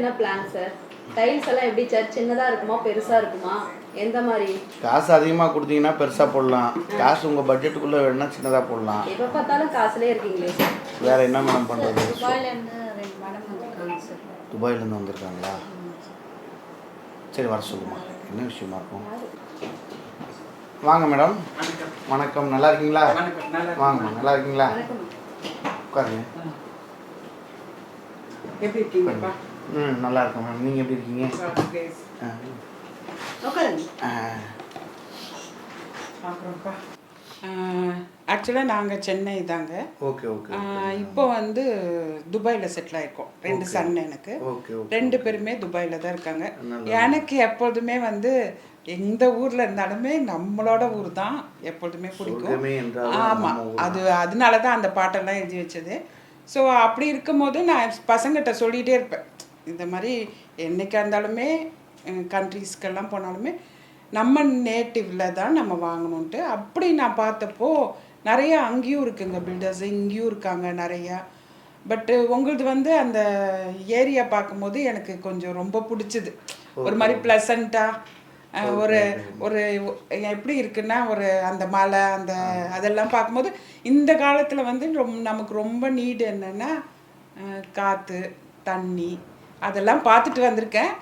என்ன plan sir tiles எல்லாம் எப்படி சார் சின்னதா இருக்குமா பெருசா இருக்குமா? எந்த மாதிரி? காசு அதிகமாக கொடுத்தீங்கன்னா பெருசாக போடலாம். காசு உங்கள் பட்ஜெட்டுக்குள்ளே வேணும்னா சின்னதாக போடலாம். எப்ப பார்த்தாலும் காசுலயே இருக்கீங்களே சார் வேற என்ன மேடம் பண்ணுறது துபாயிலேருந்து வந்திருக்காங்களா? சரி வர சொல்லுமா. என்ன விஷயமா இருக்கும்? வாங்க மேடம் வணக்கம். நல்லா இருக்கீங்களா? வாங்கம்மா. நல்லா இருக்கீங்களா? உட்காருங்க. எப்படி இருக்கீங்கப்பா? ம் நல்லா இருக்கேன் மேம். நீங்கள் எப்படி இருக்கீங்க? ஆக்சுவலாக நாங்கள் சென்னை தாங்க. ஓகே ஓகே ஆஹ் இப்போ வந்து துபாயில் செட்டில் ஆயிருக்கோம். ரெண்டு சன் எனக்கு. Okay okay. ரெண்டு பேருமே துபாயில் தான் இருக்காங்க. எனக்கு எப்பொழுதுமே வந்து எந்த ஊரில் இருந்தாலுமே நம்மளோட ஊர் தான் எப்பொழுதுமே பிடிக்கும். ஆமாம் அது அதனால தான் அந்த பாட்டெல்லாம் எழுதி வச்சது. ஸோ அப்படி இருக்கும்போது நான் பசங்கிட்ட சொல்லிகிட்டே இருப்பேன். இந்த மாதிரி என்னைக்கா இருந்தாலுமே கண்ட்ரீஸ்க்கெல்லாம் போனாலுமே நம்ம நேட்டிவில் தான் நம்ம வாங்கணுன்ட்டு அப்படி நான் பார்த்தப்போ நிறைய அங்கேயும் இருக்குங்க பில்டர்ஸ் இங்கேயும் இருக்காங்க நிறையா. பட்டு உங்களது வந்து அந்த ஏரியா பார்க்கும்போது எனக்கு கொஞ்சம் ரொம்ப பிடிச்சது. ஒரு மாதிரி ப்ளசண்ட்டாக ஒரு ஒரு எப்படி இருக்குன்னா ஒரு அந்த மலை அந்த அதெல்லாம் பார்க்கும்போது இந்த காலத்தில் வந்து ரொம்ப நமக்கு ரொம்ப நீடு என்னென்னா காற்று தண்ணி அதெல்லாம் பார்த்துட்டு வந்திருக்கேன்.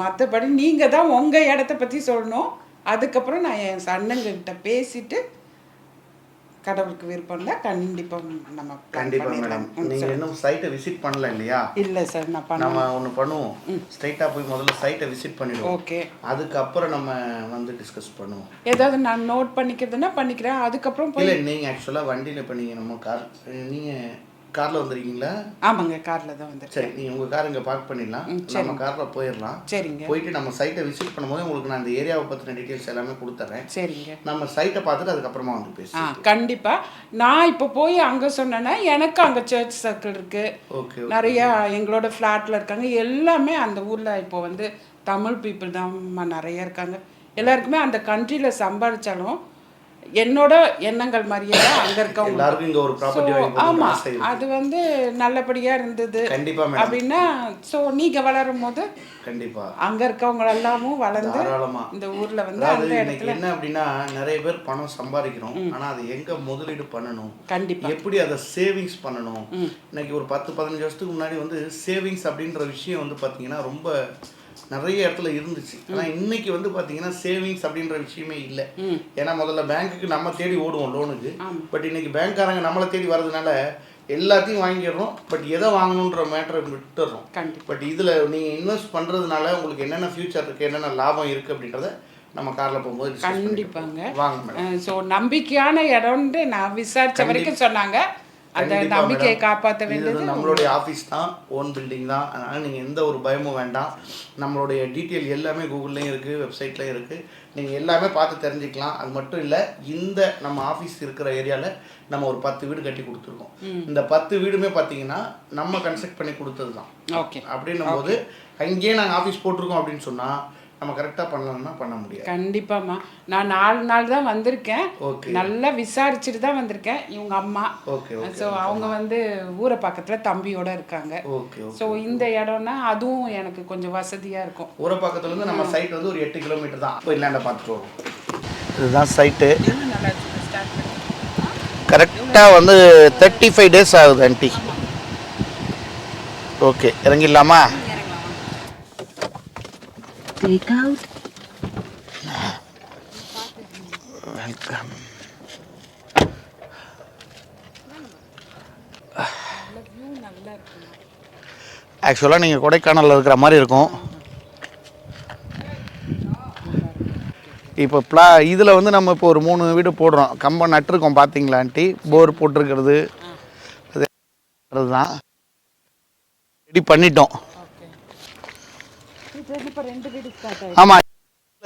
மற்றபடி நீங்கள் தான் உங்கள் இடத்த பற்றி சொல்லணும். அதுக்கப்புறம் நான் என் சன்னங்கக்கிட்ட பேசிட்டு கடவுளுக்கு விருப்பம் இல்லை கண்டிப்பாக நம்ம கண்டிப்பாக. மேடம் நீங்கள். இன்னும் சைட்டை விசிட் பண்ணல இல்லையா? இல்லை சார் நான் பண்ண நம்ம ஒன்று பண்ணுவோம். ஸ்ட்ரைட்டாக போய் முதல்ல சைட்டை விசிட் பண்ணிடுவோம். ஓகே. அதுக்கப்புறம் நம்ம வந்து டிஸ்கஸ் பண்ணுவோம். ஏதாவது நான் நோட் பண்ணிக்கிறதுனா பண்ணிக்கிறேன். அதுக்கப்புறம் இல்லை நீங்கள் ஆக்சுவலாக வண்டியில் இப்போ நீங்கள் நம்ம கார் நீங்கள் காரில் வந்துருக்கீங்களா? ஆமாங்க காரில் தான் வந்து சரி நீங்கள் உங்கள் கார் இங்கே பார்க் பண்ணிடலாம். நம்ம காரில் போயிடலாம். சரிங்க. போயிட்டு நம்ம சைட்டை விசிட் பண்ணும்போது உங்களுக்கு நான் இந்த ஏரியாவை பற்றின டீட்டெயில்ஸ் எல்லாமே கொடுத்துட்றேன் சரிங்க. நம்ம சைட்டை பார்த்துட்டு அதுக்கப்புறமா வந்து பேசுவோம் கண்டிப்பாக நான் இப்போ போய் அங்கே சொன்னேன்னா எனக்கு அங்கே சர்ச் சர்க்கிள் இருக்குது ஓகே நிறையா எங்களோட ஃப்ளாட்டில் இருக்காங்க. எல்லாமே அந்த ஊரில் இப்போ வந்து தமிழ் பீப்புள் தான் நிறைய இருக்காங்க. எல்லாருக்குமே அந்த கண்ட்ரியில் சம்பாதிச்சாலும் என்னோட எண்ணங்கள் மாதிரியே தான் அங்கே இருக்கவங்க. இங்கே ஒரு ப்ராப்பர்ட்டி ஆமாம். அது வந்து நல்லபடியாக இருந்தது. கண்டிப்பாக மேடம் அப்படின்னா ஸோ நீங்கள் வளரும் போது கண்டிப்பாக அங்கே இருக்கவங்க எல்லாமும் வளர்ந்து இந்த ஊரில் வந்து அந்த இடத்துல என்ன அப்படின்னா நிறைய பேர் பணம் சம்பாதிக்கிறோம். ஆனா அது எங்க முதலீடு பண்ணணும்? கண்டிப்பாக எப்படி அதை சேவிங்ஸ் பண்ணணும்? இன்னைக்கு ஒரு பத்து பதினஞ்சு வருஷத்துக்கு முன்னாடி வந்து சேவிங்ஸ் அப்படின்ற விஷயம் வந்து பாத்தீங்கன்னா ரொம்ப நிறைய இடத்துல இருந்துச்சு. ஆனா இன்னைக்கு வந்து பாத்தீங்கன்னா சேவிங்ஸ் அப்படின்ற விஷயமே இல்லை. ஏன்னா முதல்ல பேங்க்குக்கு நம்ம தேடி ஓடுவோம் லோனுக்கு. பட் இன்னைக்கு பேங்க்காரங்க நம்மளை தேடி வர்றதுனால எல்லாத்தையும் வாங்கிடுறோம். பட் எதை வாங்கணுன்ற மேட்டரை விட்டுடுறோம். பட் இதில் நீங்கள் இன்வெஸ்ட் பண்ணுறதுனால உங்களுக்கு என்னென்ன ஃபியூச்சர் இருக்குது என்னென்ன லாபம் இருக்குது அப்படின்றத நம்ம காரில் போகும்போது கண்டிப்பாங்க. வாங்க ஸோ நம்பிக்கையான இடம்னு நான் விசாரிச்ச வரைக்கும் சொன்னாங்க. அந்த நம்பிக்கையை. காப்பாற்ற வேண்டியது நம்மளுடைய ஆஃபீஸ் தான் ஓன் பில்டிங் தான். அதனால் நீங்கள் எந்த ஒரு பயமும் வேண்டாம். நம்மளுடைய டீட்டெயில் எல்லாமே கூகுள்லேயும் இருக்குது வெப்சைட்லேயும் இருக்குது நீங்கள் எல்லாமே பார்த்து தெரிஞ்சுக்கலாம். அது மட்டும் இல்லை இந்த நம்ம ஆஃபீஸ் இருக்கிற ஏரியாவில் நம்ம ஒரு பத்து வீடு கட்டி கொடுத்துருக்கோம். இந்த பத்து வீடுமே பார்த்தீங்கன்னா நம்ம கன்ஸ்ட்ரக்ட் பண்ணி கொடுத்தது தான் ஓகே. அப்படின்னும் போது அங்கேயே நாங்கள் ஆஃபீஸ் போட்டிருக்கோம் அப்படின்னு சொன்னால் நம்ம கரெக்டாக பண்ணலாம்னா பண்ண முடியாது. கண்டிப்பாம்மா. நான் நாலு நாள் தான் வந்திருக்கேன். ஓகே. நல்லா விசாரிச்சுட்டு தான் வந்திருக்கேன். இவங்க அம்மா. ஓகே ஸோ அவங்க வந்து ஊரை பக்கத்தில் தம்பியோட இருக்காங்க. ஓகே ஸோ இந்த இடம்னா அதுவும் எனக்கு கொஞ்சம் வசதியாக இருக்கும். ஊரப்பாக்கத்துலேருந்து நம்ம சைட் வந்து ஒரு எட்டு கிலோமீட்டர் தான். போய் லேண்டை பார்த்துட்டு வரோம் இதுதான் சைட்டு கரெக்டாக வந்து தேர்ட்டி ஃபைவ் டேஸ் ஆகுது ஆண்டி ஓகே இறங்கிடலாமா? Take out. வெல்கம் ஆக்சுவலாக நீங்கள் கொடைக்கானலில் இருக்கிற மாதிரி இருக்கும். இப்போ ப்ளா இதில் வந்து நம்ம இப்போ ஒரு மூணு வீடு போடுறோம். கம்பம் நட்டுருக்கோம் பார்த்தீங்களாண்டி போர் போட்டிருக்கிறது. அது தான் ரெடி பண்ணிட்டோம் ஓகே இப்போ ரெண்டு வீடு ஸ்டார்ட் ஆயிடுச்சு ஆமாம்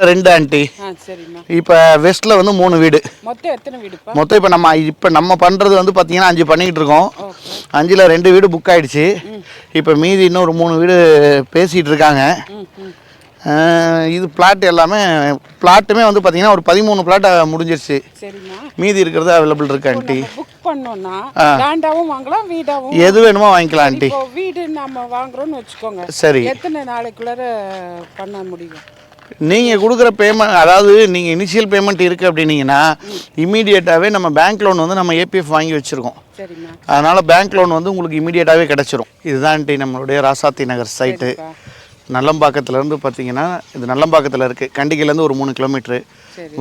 ரெண்டு ஆண்டி. இப்போ வெஸ்ட்டில் வந்து மூணு வீடு. மொத்தம் எத்தனை மொத்தம் இப்போ நம்ம இப்போ நம்ம பண்ணுறது வந்து பார்த்தீங்கன்னா அஞ்சு பண்ணிக்கிட்டு இருக்கோம். அஞ்சில் ரெண்டு வீடு புக் ஆயிடுச்சு. இப்போ மீதி இன்னும் ஒரு மூணு வீடு பேசிகிட்டு இருக்காங்க. இது பிளாட் எல்லாமே பிளாட்டுமே வந்து பார்த்தீங்கன்னா ஒரு பதிமூணு பிளாட் முடிஞ்சிருச்சு. மீதி இருக்கிறது அவைலபிள் இருக்கு ஆண்டி. பண்ணோம்னா லேண்டாவும் வாங்கலாம் வீடாவும் எது வேணுமோ வாங்கிக்கலாம் ஆண்டி. இப்போ வீடு நம்ம வாங்குறோம்னு வச்சுக்கோங்க. சரி. எத்தனை நாளைக்குள்ளார பண்ண முடியும்? நீங்கள் கொடுக்குற பேமெண்ட் அதாவது நீங்கள் இனிஷியல் பேமெண்ட் இருக்குது அப்படின்னீங்கன்னா இமீடியட்டாகவே நம்ம பேங்க் லோன் வந்து நம்ம ஏபிஎஃப் வாங்கி வச்சுருக்கோம். அதனால் பேங்க் லோன் வந்து உங்களுக்கு இமீடியட்டாகவே கிடச்சிரும். இதுதான் ஆண்டி நம்மளுடைய ராசாத்தி நகர் சைட்டு நல்லம்பாக்கத்துலேருந்து பார்த்தீங்கன்னா இது நல்லம்பாக்கத்தில் இருக்குது கண்டிகையிலேருந்து ஒரு மூணு கிலோமீட்ரு.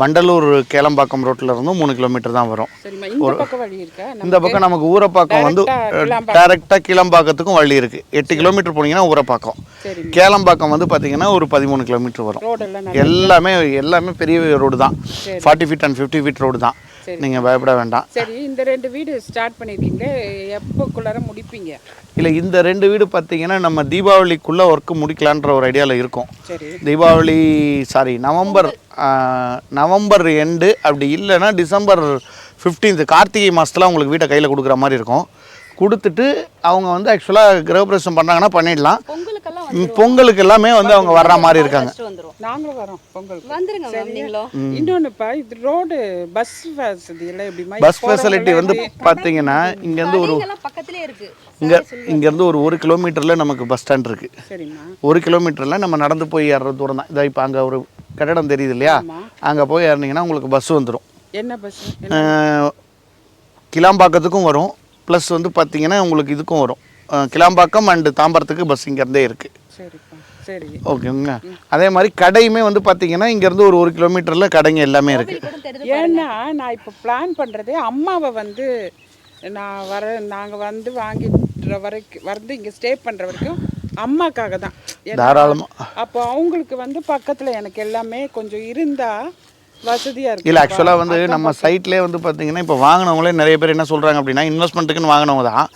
வண்டலூர் கேளம்பாக்கம் ரோட்டில் இருந்தும் மூணு கிலோமீட்டர் தான் வரும். இந்த பக்கம் நமக்கு ஊரப்பாக்கம் வந்து டேரெக்டாக கீழம்பாக்கத்துக்கும் வழி இருக்குது எட்டு கிலோமீட்டர் போனீங்கன்னா ஊரப்பாக்கம். கேளம்பாக்கம் வந்து பார்த்தீங்கன்னா ஒரு பதிமூணு கிலோமீட்டர் வரும். எல்லாமே எல்லாமே பெரிய ரோடு தான். Forty feet and fifty feet road தான். நீங்கள் பயப்பட வேண்டாம். சரி இந்த ரெண்டு வீடு ஸ்டார்ட் பண்ணியிருக்கீங்களே எப்போக்குள்ளார முடிப்பீங்க? இல்லை இந்த ரெண்டு வீடு பார்த்தீங்கன்னா நம்ம தீபாவளிக்குள்ளே ஒர்க்கு முடிக்கலான்ற ஒரு ஐடியாவில் இருக்கோம். Deepavali sorry November November end அப்படி இல்லைன்னா டிசம்பர் 15th கார்த்திகை மாதத்தில் உங்களுக்கு வீட்டை கையில் கொடுக்குற மாதிரி இருக்கும். கொடுத்துட்டு அவங்க வந்து ஆக்சுவலாக கிரகப்பிரவேசம் பண்ணாங்கன்னா பண்ணிடலாம். பொங்கலுக்கு எல்லாமே வந்து அவங்க வர்ற மாதிரி இருக்காங்க. ஃபர்ஸ்ட் வந்துரும் நாங்களும் வரோம் பொங்கலுக்கு. வந்துருங்க மேம் நீங்களும் இன்னொன்னுப்பா இது ரோடு பஸ் வசதி எல்லாம் எப்படிமா பஸ் ஃபெசிலிட்டி வந்து பார்த்தீங்கன்னா இங்கேருந்து ஒரு இங்கே இங்கேருந்து ஒரு ஒரு கிலோமீட்டரில் நமக்கு பஸ் ஸ்டாண்ட் இருக்குது ஒரு கிலோமீட்டரில் நம்ம நடந்து போய் ஏறுற தூரம் தான். இதை இப்போ அங்கே ஒரு கட்டடம் தெரியுது இல்லையா அங்கே போய் ஏறினீங்கன்னா உங்களுக்கு பஸ் வந்துடும் என்ன பஸ் கிளாம்பாக்கத்துக்கும் வரும். ப்ளஸ் வந்து பார்த்தீங்கன்னா உங்களுக்கு இதுக்கும் வரும். கிளாம்பாக்கம் அண்டு தாம்பரத்துக்கு பஸ் இங்கேருந்தே இருக்குது சரிப்பா. சரி. ஓகேங்க அதே மாதிரி கடையுமே வந்து பார்த்தீங்கன்னா இங்கேருந்து ஒரு ஒரு கிலோமீட்டரில் கடைங்க எல்லாமே இருக்குது ஏன்னா நான் இப்போ பிளான் பண்ணுறதே அம்மாவை வந்து நான் வர நாங்கள் வந்து வாங்கிட்டு வரைக்கும் வந்து இங்கே ஸ்டே பண்ணுற வரைக்கும் அம்மாக்காக தான் ஏன்னா, தாராளமா. அப்போ அவங்களுக்கு வந்து பக்கத்தில் எனக்கு எல்லாமே கொஞ்சம் இருந்தால் வசதியாக இருக்கும். இல்லை ஆக்சுவலாக வந்து நம்ம சைட்லேயே வந்து பார்த்தீங்கன்னா இப்போ வாங்கினவங்களே நிறைய பேர் என்ன சொல்கிறாங்க அப்படின்னா இன்வெஸ்ட்மெண்ட்டுக்குன்னு வாங்கினவங்க தான்.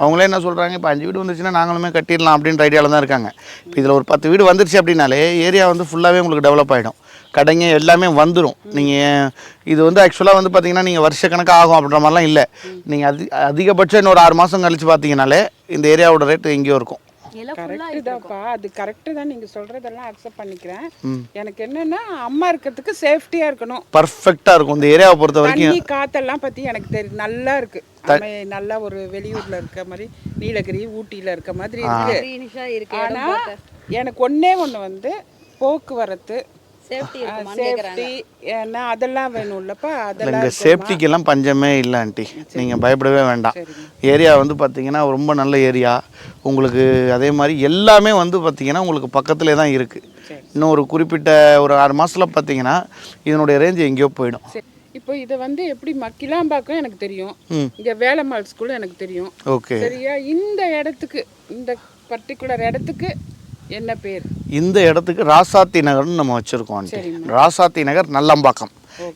அவங்களே என்ன சொல்கிறாங்க இப்போ அஞ்சு வீடு வந்துச்சுன்னா நாங்களுமே கட்டிடலாம் அப்படின்ற ஐடியாவில் தான் இருக்காங்க. இப்போ இதில் ஒரு பத்து வீடு வந்துருச்சு அப்படின்னாலே ஏரியா வந்து ஃபுல்லாகவே உங்களுக்கு டெவலப் ஆகிடும் கடைங்க எல்லாமே வந்துடும் நீங்கள் இது வந்து ஆக்சுவலாக வந்து பார்த்தீங்கன்னா நீங்கள் வருஷக்கணக்காக ஆகும் அப்படின்ற மாதிரிலாம் இல்லை. நீங்கள் அதி அதிகபட்சம் இன்னொரு ஆறு மாதம் கழிச்சு பார்த்தீங்கனாலே இந்த ஏரியாவோட ரேட்டு எங்கேயோ இருக்கும். கரெக்டு தான்ப்பா. அது கரெக்டு தான். நீங்கள் சொல்கிறதெல்லாம் அக்செப்ட் பண்ணிக்கிறேன். எனக்கு என்னென்னா அம்மா இருக்கிறதுக்கு சேஃப்டியாக இருக்கணும். பர்ஃபெக்டாக இருக்கும். இந்த ஏரியாவை பொறுத்த வரைக்கும். காத்தெல்லாம் பற்றி எனக்கு தெரியும் நல்லா இருக்கு. அமை நல்லா ஒரு வெளியூர்ல இருக்க மாதிரி நீலகிரி ஊட்டியில இருக்க மாதிரி இருக்கு. க்ரீனிஷா இருக்கு ஆனா எனக்கு ஒண்ணே ஒண்ணு வந்து போக்குவரத்து சேஃப்டி ஏன்னா அதெல்லாம் வேணும்லப்பா அதெல்லாம் இங்கே? சேஃப்டிக்கெல்லாம் பஞ்சமே இல்லை ஆண்டி. நீங்கள் பயப்படவே வேண்டாம். ஏரியா வந்து பார்த்தீங்கன்னா ரொம்ப நல்ல ஏரியா. உங்களுக்கு அதே மாதிரி எல்லாமே வந்து பார்த்தீங்கன்னா உங்களுக்கு பக்கத்துலேயே தான் இருக்குது இன்னும் ஒரு குறிப்பிட்ட ஒரு ஆறு மாதத்தில் பார்த்தீங்கன்னா இதனுடைய ரேஞ்ச் எங்கேயோ போயிடும். இப்போ இதை வந்து எப்படி மக்கிலாம்பாக்கம் எனக்கு தெரியும். இங்க வேலம்மாள் ஸ்கூல் எனக்கு தெரியும். ஓகே. சரியா? இந்த இடத்துக்கு இந்த பர்டிகுலர் இடத்துக்கு என்ன பேர்? இந்த இடத்துக்கு ராசாத்தி நகர்னு நம்ம வச்சுருக்கோம் ஆண்டி. ராசாத்தி நகர் நல்லம்பாக்கம்.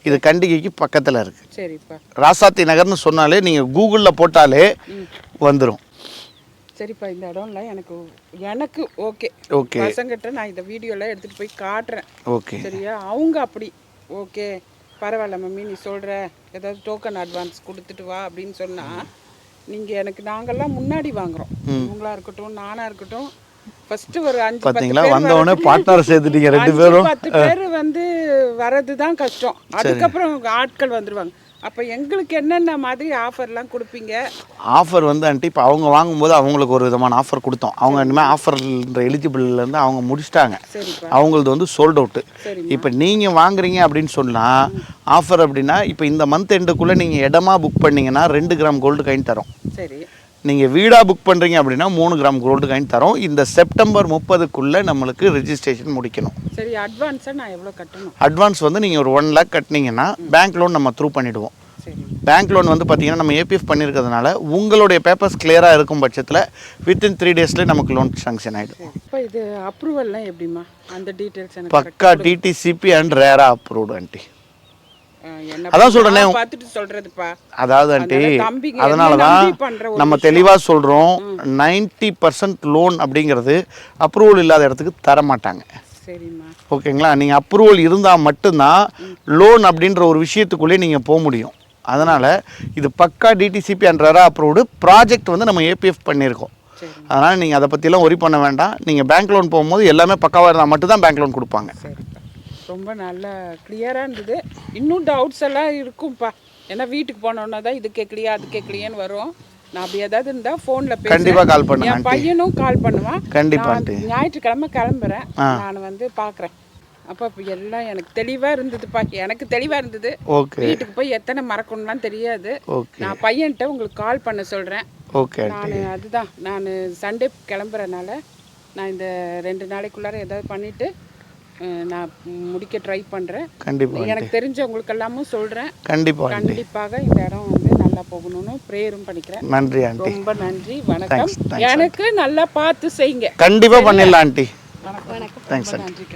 இது கண்டிகைக்கு பக்கத்தில் இருக்குது சரிப்பா. ராசாத்தி நகர்னு சொன்னாலே நீங்கள் கூகுளில் போட்டாலே வந்துடும் சரிப்பா இந்த இடம்லாம் எனக்கு எனக்கு ஓகே. ஓகே. பசங்கிட்ட நான் இந்த வீடியோலாம் எடுத்துட்டு போய் காட்டுறேன். ஓகே. சரியா? அவங்க அப்படி. ஓகே. பரவாயில்ல மம்மி நீ சொல்ற. ஏதாவது டோக்கன் அட்வான்ஸ் கொடுத்துட்டு வா அப்படின்னு சொன்னா நீங்க எனக்கு நாங்கெல்லாம் முன்னாடி வாங்குறோம். இவங்களா இருக்கட்டும் நானா இருக்கட்டும் ஃபர்ஸ்ட் ஒரு அஞ்சு பத்து பார்த்தீங்களா பேர் வந்தவொடனே பார்ட்னர் சேர்த்துட்டீங்க ரெண்டு பேரும். பத்து பேர் வந்து வர்றது தான் கஷ்டம் அதுக்கப்புறம் ஆட்கள் வந்துருவாங்க. அப்ப எங்களுக்கு என்னென்ன மாதிரி ஆஃபர்லாம் கொடுப்பீங்க? ஆஃபர் வந்து ஆண்டி இப்போ அவங்க வாங்கும்போது அவங்களுக்கு ஒரு விதமான ஆஃபர் கொடுத்தோம். அவங்க இனிமேல் ஆஃபர்ன்ற எலிஜிபிள்லேருந்து அவங்க முடிச்சிட்டாங்க. அவங்களது வந்து சோல்ட் அவுட்டு. இப்போ நீங்கள் வாங்குறீங்க அப்படின்னு சொன்னால் ஆஃபர் அப்படின்னா இப்போ இந்த மந்த் எண்டுக்குள்ளே நீங்கள் இடமா புக் பண்ணீங்கன்னா ரெண்டு கிராம் கோல்டு கைன் தரோம். சரி. நீங்கள் வீடாக புக் பண்ணுறீங்க அப்படின்னா மூணு கிராம் கோல்டு கைன் தரோம். இந்த செப்டம்பர் முப்பதுக்குள்ளே நம்மளுக்கு ரெஜிஸ்ட்ரேஷன் முடிக்கணும். சரி அட்வான்ஸாக நான் எவ்வளோ கட்டணும்? அட்வான்ஸ் வந்து நீங்கள் ஒரு ஒன் லேக் கட்டினீங்கன்னா பேங்க் லோன் நம்ம த்ரூ பண்ணிவிடுவோம் பேங்க் லோன் வந்து பார்த்தீங்கன்னா நம்ம ஏபிஎஃப் பண்ணியிருக்கிறதுனால உங்களுடைய பேப்பர்ஸ் கிளியராக இருக்கும் பட்சத்தில் வித்தின் த்ரீ டேஸ்லேயே நமக்கு லோன் சாங்ஷன் ஆகிடும் இப்போ இது அப்ரூவல்லாம் எப்படிம்மா? அந்த டீட்டெயில்ஸ் பக்கா DTCP and RERA approved aunty. அதான் சொல்றேனே. நான் பார்த்துட்டு சொல்றதுப்பா. அதாவது ஆண்டி அதனால தான் நம்ம தெளிவாக சொல்கிறோம் நைன்ட்டி பர்சன்ட் லோன் அப்படிங்கிறது அப்ரூவல் இல்லாத இடத்துக்கு தர மாட்டாங்க ஓகேங்களா? நீங்கள் அப்ரூவல் இருந்தால் மட்டும்தான் லோன் அப்படின்ற ஒரு விஷயத்துக்குள்ளே நீங்கள் போக முடியும். அதனால் இது பக்கா DTCP and RERA approved project வந்து நம்ம ஏபிஎஃப் பண்ணியிருக்கோம். அதனால் நீங்கள் அதை பற்றிலாம் ஒரி பண்ண வேண்டாம். நீங்கள் பேங்க் லோன் போகும்போது எல்லாமே பக்காவாக இருந்தால் மட்டும்தான் பேங்க் லோன் கொடுப்பாங்க. ரொம்ப நல்லா கிளியராக இருந்தது. இன்னும் டவுட்ஸ் எல்லாம் இருக்கும்ப்பா ஏன்னா வீட்டுக்கு போனோன்னா தான் இது கேட்கலையா அது கேட்கலையான்னு வரும். நான் அப்படி ஏதாவது இருந்தால் ஃபோனில் கண்டிப்பா call பண்ணுங்க, என். பையனும் கால் பண்ணுவான். கண்டிப்பா, நான் aunty. ஞாயிற்றுக்கிழமை கிளம்புறேன். நான் வந்து பார்க்குறேன். அப்போ இப்போ எல்லாம் எனக்கு தெளிவாக இருந்ததுப்பா. எனக்கு தெளிவாக இருந்தது. ஓகே வீட்டுக்கு போய் எத்தனை மறக்கணும்லாம் தெரியாது. நான் பையன்கிட்ட உங்களுக்கு கால் பண்ண சொல்கிறேன் ஓகே நான் அதுதான். நான் சண்டே கிளம்புறனால நான் இந்த ரெண்டு நாளைக்குள்ளார ஏதாவது பண்ணிவிட்டு நான் முடிக்க ட்ரை பண்ணுறேன் கண்டிப்பா எனக்கு தெரிஞ்சவங்களுக்கு எல்லாமும் சொல்கிறேன் கண்டிப்பா ஆண்டி. கண்டிப்பாக இந்த இடம் வந்து நல்லா போகணும்னு ப்ரேயரும் பண்ணிக்கிறேன். நன்றி ஆண்டி. ரொம்ப நன்றி. வணக்கம். எனக்கு நல்லா பார்த்து செய்யுங்க. கண்டிப்பா பண்ணிடலாம் ஆண்டி. வணக்கம். தேங்க்ஸ் நன்றி